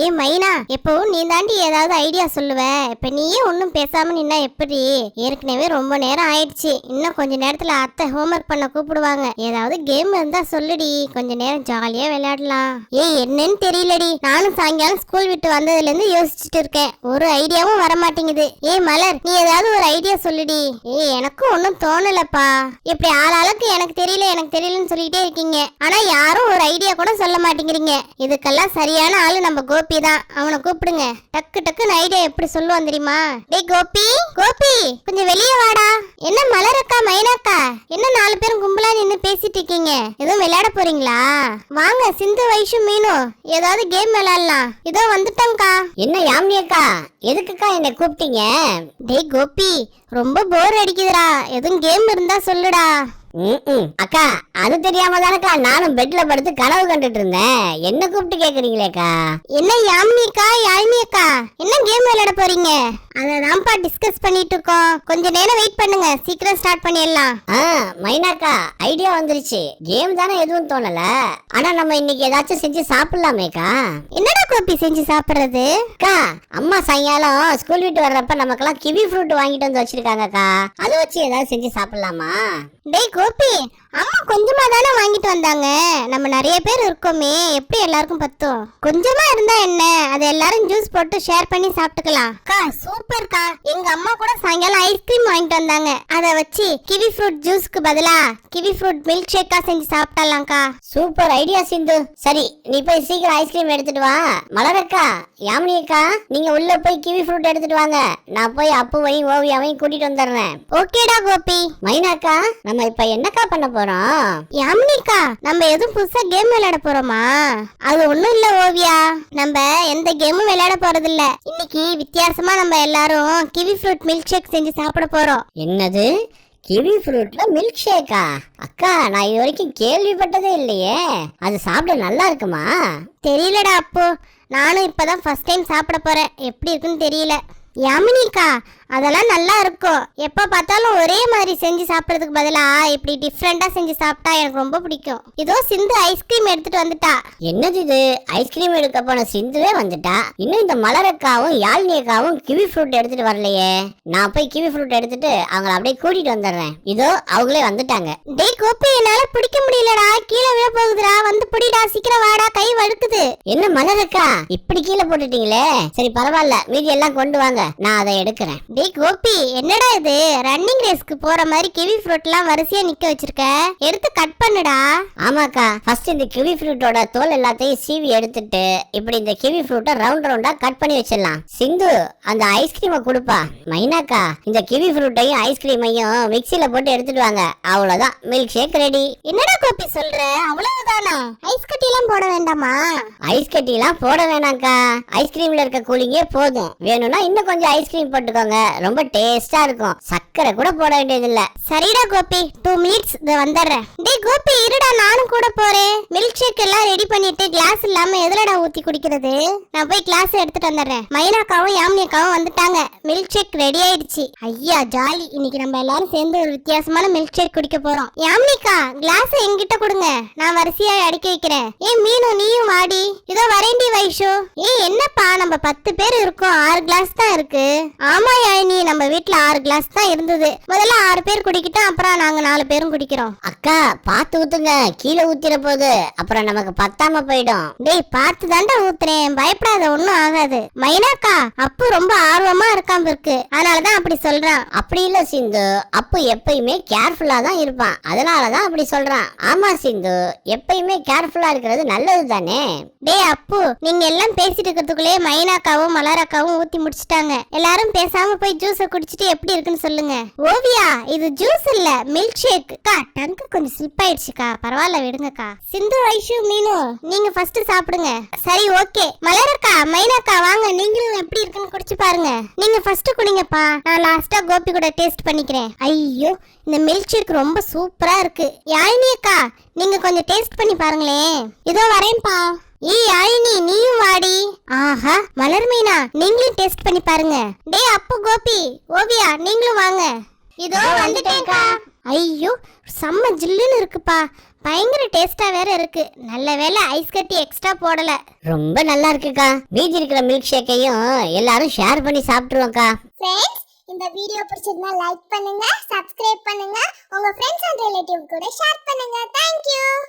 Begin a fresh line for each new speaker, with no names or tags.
ஏ மைனா எப்பவும் நீ தாண்டி ஏதாவது ஐடியா சொல்லுவ. இப்ப நீயே ஒன்றும் பேசாம நின்னா எப்படி? ஏற்கனவே ரொம்ப நேரம் ஆயிடுச்சு. இன்னும் கொஞ்ச நேரத்துல அத்தை ஹோம்ஒர்க் பண்ண கூப்பிடுவாங்க. ஏதாவது கேம் இருந்தா சொல்லுடி. கொஞ்ச நேரம் ஜாலியா விளையாடலாம். ஏய் என்னன்னு தெரியலடி. நானும் சாயங்காலம் ஸ்கூல் விட்டு வந்ததுல இருந்து யோசிச்சுட்டு இருக்கேன். ஒரு ஐடியாவும் வர மாட்டேங்குது ஏய் மலர் நீ ஏதாவது ஒரு ஐடியா சொல்லுடி. ஏய் எனக்கும் ஒன்னும் தோணலப்பா. இப்படி ஆளாளுக்கு எனக்கு தெரியல எனக்கு தெரியலன்னு சொல்லிட்டே இருக்கீங்க. ஆனா யாரும் ஒரு ஐடியா கூட சொல்ல மாட்டேங்கிறீங்க. இதுக்கெல்லாம் சரியான ஆளு நம்ம கோபி தான். அவனை கூப்பிடுங்க. டக்கு டக்குன்னு ஐடியா எப்படி சொல்லுவான் தெரியுமா? டேய் கோபி கோபி கொஞ்சம் வெளியே வாடா. என்ன மலரக்கா மைனாக்கா? என்ன நாலு பேரும் கும்பலா நின்னு பேசிட்டு இருக்கீங்க? எதுவும் விளையாட போறீங்களா? வாங்க சிந்து வைஷு மீனு ஏதாவது கேம் விளையாடலாம். இதோ வந்துட்டோம்க்கா.
என்ன யாமினி அக்கா எதுக்குக்கா என்னை கூப்பிட்டீங்க?
டேய் கோபி ரொம்ப போர் அடிக்குதுடா. எதுவும் கேம் இருந்தா சொல்லுடா.
அக்கா அது தெரியாம தானக்கா நானும் பெட்ல படுத்து கனவு கண்டுட்டு இருந்தேன். என்ன கூப்பிட்டு கேக்குறீங்களேக்கா
என்ன யாமினிக்கா யாழ்னியக்கா என்ன கேம் விளையாட போறீங்க? அததான்ப்பா டிஸ்கஸ் பண்ணிட்டு இருக்கோம். கொஞ்ச நேரம் வெயிட் பண்ணுங்க. சீக்கிரம் ஸ்டார்ட் பண்ணிடலாம்.
மைனாக்கா ஐடியா வந்துருச்சு. கேம் தானே எதுவும் தோணல. ஆனா நம்ம இன்னைக்கு ஏதாச்சும் செஞ்சு சாப்பிடலாமேக்கா
என்னடா கோபி செஞ்சு சாப்பிடுறது?
அக்கா அம்மா சாயங்காலம் ஸ்கூல் விட்டு வர்றப்ப நமக்கெல்லாம் கிவி ஃப்ரூட் வாங்கிட்டு வந்து வச்சிருக்காங்கக்கா அதை வச்சு ஏதாவது செஞ்சு சாப்பிடலாமா?
டேய் கோபி அம்மா கொஞ்சமா தானே வாங்கிட்டு வந்தாங்க. நம்ம நிறைய பேர் இருக்கோமே எப்படி எல்லாருக்கும் பத்தும்? கொஞ்சமா இருந்தா என்ன? அதை எல்லாரும் ஜூஸ் போட்டு ஷேர் பண்ணி சாப்பிட்டுக்கலாம். அக்கா சூப்பர்க்கா எங்க அம்மா கூட சாயங்காலம் ஐஸ்கிரீம் வாங்கிட்டு வந்தாங்க. அதை வச்சு கிவி ஃப்ரூட் ஜூஸ்க்கு பதிலா கிவி ஃப்ரூட் மில்க் ஷேக்கா செஞ்சு சாப்பிடலாம்க்கா.
சூப்பர் ஐடியா சிந்து. சரி நீ போய் சீக்கிரம் ஐஸ்கிரீம் எடுத்துட்டு வா. மலரக்கா யாமினி அக்கா நீங்க உள்ள போய் கிவி ஃப்ரூட் எடுத்துட்டு வாங்க. நான் போய் அப்புவையும் ஓவியாவையும் கூட்டிட்டு வந்துடுறேன்.
ஓகேடா கோபி.
மைனாக்கா நம்ம இப்ப என்னக்கா பண்ண போறோம்?
யாமினிக்கா நம்ம எதுவும் புதுசா கேம் விளையாட போறோமா? அது ஒண்ணும் இல்ல ஓவியா. நம்ம எந்த கேமும் விளையாட போறது இல்ல இன்னைக்கு வித்தியாசமா நம்ம எல்லாரும் கிவி ஃப்ரூட் மில்க் ஷேக் செஞ்சு சாப்பிட போறோம்.
என்னது? கிவி ஃப்ரூட்ல மில்க் ஷேக்கா அக்கா நான் இது வரைக்கும் கேள்விப்பட்டதே இல்லையே. அது சாப்பிட நல்லா இருக்குமா?
தெரியலடா அப்போ. நானும் இப்பதான் ஃபர்ஸ்ட் டைம் சாப்பிட போறேன். எப்படி இருக்குன்னு தெரியல. யாமினிக்கா அதெல்லாம் நல்லா இருக்கும். எப்ப பார்த்தாலும் ஒரே மாதிரி செஞ்சு சாப்பிடுறதுக்கு பதிலா இப்படி டிஃப்ரெண்டா செஞ்சு சாப்பிட்டா எனக்கு ரொம்ப பிடிக்கும். இதோ சிந்து ஐஸ்கிரீம் எடுத்துட்டு வந்துட்டா.
என்னது இது? ஐஸ்கிரீம் எடுக்க போன சிந்துவே வந்துட்டா? இன்னும் இந்த மலரக்காவும் யாழ்னியக்காவும் கிவி ஃப்ரூட் எடுத்துட்டு வரலையே. நான் போய் கிவி ஃப்ரூட் எடுத்துட்டு அவங்கள அப்படியே கூட்டிட்டு வந்துடுறேன். இதோ அவங்களே வந்துட்டாங்க.
டேய் கோபி என்னால பிடிக்க முடியலடா. கீழே விழ போகுதுடா. வந்து பிடிடா. சீக்கிரம் வாடா. கை வழுக்குது.
என்ன மலரக்கா? இப்படி கீழே போட்டுட்டீங்களே? சரி பரவாயில்ல. மீதி எல்லாம் கொண்டு வாங்க. நான் அதை எடுக்கிறேன்.
டே கோபி என்னடா இது? ரன்னிங் ரேஸ்க்கு போற மாதிரி கிவி ஃப்ரூட் எல்லாம் வரிசையா நிக்க வச்சிருக்க? எடுத்து கட் பண்ணுடா.
ஆமாக்கா. ஃபர்ஸ்ட் இந்த கிவி ஃப்ரூட்டோட தோல் எல்லாத்தையும் சீவி எடுத்துட்டு இப்படி இந்த கிவி ஃப்ரூட்டை ரவுண்ட் ரவுண்டா கட் பண்ணி வச்சிடலாம். சிந்து அந்த ஐஸ்கிரீமை கொடுப்பா. மைனாக்கா இந்த கிவி ஃப்ரூட்டையும் ஐஸ்கிரீமையும் மிக்சியில போட்டு எடுத்துட்டு வாங்க. அவ்வளவுதான். மில்க் ஷேக் ரெடி
என்னடா கோபி சொல்ற? அவ்வளவுதானா? ஐஸ் கட்டி எல்லாம் போட வேண்டாமா?
ஐஸ் கட்டி எல்லாம் போட வேணாம்க்கா. ஐஸ்கிரீம்ல இருக்க கூலிங்கே போதும். வேணும்னா இன்னும் கொஞ்சம் ஐஸ்கிரீம் போட்டுக்கோங்க. ரொம்ப டேஸ்டா இருக்கும். சர்க்கரை கூட போட வேண்டியதில்ல.
சரிடா கோபி டூ மினிட்ஸ் இதை வந்துடுறேன். டேய் கோபி இருடா நானும் கூட போறேன். மில்க் ஷேக் எல்லாம் ரெடி பண்ணிட்டு கிளாஸ் இல்லாம எதுலடா ஊத்தி குடிக்கிறது? நான் போய் கிளாஸ் எடுத்துட்டு வந்துடுறேன். மைனாக்காவும் யாமினியக்காவும் வந்துட்டாங்க. மில்க் ஷேக் ரெடி ஆயிடுச்சு. ஐயா ஜாலி. இன்னைக்கு நம்ம எல்லாரும் சேர்ந்து ஒரு வித்தியாசமான மில்க் ஷேக் குடிக்க போறோம். யாமினிக்கா கிளாஸ் என்கிட்ட கொடுங்க. நான் வரிசையா அடுக்கி வைக்கிறேன். ஏய் மீனு நீயும் வாடி. இதோ வரேண்டி வைஷு. ஏய் என்னப்பா? நம்ம பத்து பேர் இருக்கோம். ஆறு கிளாஸ் தான் இருக்கு. ஆமா யாழினி. நம்ம வீட்ல ஆறு கிளாஸ் தான் இருந்தது. முதல்ல ஆறு பேர் குடிக்கிட்டோம். அப்புறம் நாங்க நாலு பேரும் குடிக்கிறோம்.
அக்கா பார்த்து ஊத்துங்க. கீழே ஊத்திர போகுது அப்புறம் நமக்கு பத்தாம போயிடும்.
டேய் பார்த்து தாண்டா ஊத்துறேன். பயப்படாத ஒண்ணும் ஆகாது. மைனாக்கா அப்பு ரொம்ப ஆர்வமா இருக்காம இருக்கு. அதனாலதான் அப்படி சொல்றான்.
அப்படி இல்ல சிந்து. அப்பு எப்பயுமே கேர்ஃபுல்லா தான் இருப்பான். அதனாலதான் அப்படி சொல்றான். ஆமா சிந்து. எப்பயுமே கேர்ஃபுல்லா இருக்கிறது நல்லது தானே
டேய் அப்பு நீங்க எல்லாம் பேசிட்டு இருக்கிறதுக்குள்ளே மைனாக்காவும் மலராக்காவும் ஊத்தி முடிச்சிட்டாங்க. எல்லாரும் பேசாம போய் ஜூஸ குடிச்சிட்டு எப்படி இருக்குன்னு சொல்லுங்க. ஓவியா இது ஜூஸ் இல்ல மில்க் ஷேக் கா டங்கு கொஞ்சம் ஸ்லிப் ஆயிடுச்சுக்கா. பரவாயில்ல விடுங்கக்கா. சிந்து ஐஷு மீனு நீங்க ஃபர்ஸ்ட் சாப்பிடுங்க. சரி ஓகே மலரக்கா மைனாக்கா வாங்க. நீங்களும் எப்படி இருக்குன்னு குடிச்சு பாருங்க. நீங்க ஃபர்ஸ்ட் குடிங்கப்பா. நான் லாஸ்டா கோபி கூட டேஸ்ட் பண்ணிக்கிறேன். ஐயோ இந்த மில்க் ஷேக் ரொம்ப சூப்பரா இருக்கு. யாழினி அக்கா நீங்க கொஞ்சம் டேஸ்ட் பண்ணி பாருங்களேன். இதோ வரேன்ப்பா. ஏய் யாழினி நீயும் வாடி. ஆஹா மலர் மீனா நீங்களும் டேஸ்ட் பண்ணி பாருங்க. டேய் அப்பு கோபி ஓவியா நீங்களும் வாங்க. இதோ வந்துட்டேன்க்கா. ஐயோ செம்ம ஜில்லுன்னு இருக்குப்பா. பயங்கர டேஸ்டா வேற இருக்கு. நல்ல வேளை ஐஸ் கட்டி எக்ஸ்ட்ரா போடல.
ரொம்ப நல்லா இருக்குக்கா. மீதி இருக்கிற மில்க் ஷேக்கையும் எல்லாரும் ஷேர் பண்ணி சாப்பிட்டுருவோம்க்கா.
ஃப்ரெண்ட்ஸ் இந்த வீடியோ பிடிச்சிருந்தா லைக் பண்ணுங்க சப்ஸ்கிரைப் பண்ணுங்க. உங்க ஃப்ரெண்ட்ஸ் அண்ட் ரிலேட்டிவ் கூட ஷேர் பண்ணுங்க. Thank you